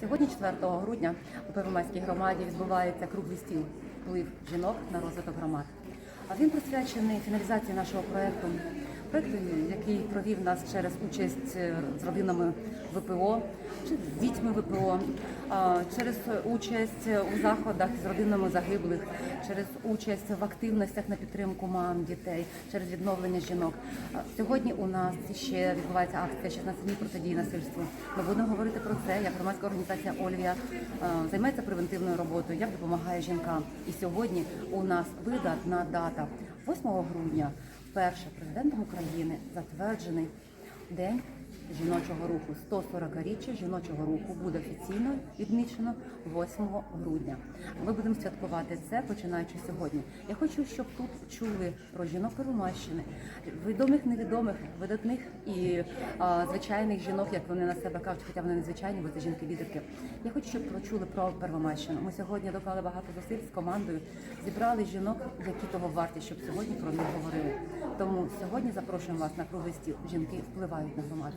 Сьогодні, 4 грудня, у Первомайській громаді відбувається круглий стіл вплив жінок на розвиток громад. А він присвячений фіналізації нашого проекту, проекту, який провів нас через участь е, з родинами ВПО, чи з дітьми ВПО, через участь у заходах з родинами загиблих, через участь в активностях на підтримку мам, дітей, через відновлення жінок. Сьогодні у нас ще відбувається акція 16 днів протидії насильству. Ми будемо говорити про це, як громадська організація Ольвія займається превентивною роботою, як допомагає жінкам. І сьогодні у нас видатна дата 8 грудня. Вперше президентом України затверджений. День жіночого руху. 140-річчя жіночого руху буде офіційно відмічено 8 грудня. Ми будемо святкувати це починаючи сьогодні. Я хочу, щоб тут чули про жінок Первомайщини, відомих, невідомих, видатних і а, звичайних жінок, як вони на себе кажуть, хоча вони не звичайні, бо це жінки-лідерки. Я хочу, щоб почули про Первомайщину. Ми сьогодні доклали багато зусиль з командою, зібрали жінок, які того варті, щоб сьогодні про них говорили. Тому сьогодні запрошуємо вас на круглий стіл. Жінки впливають на громаду.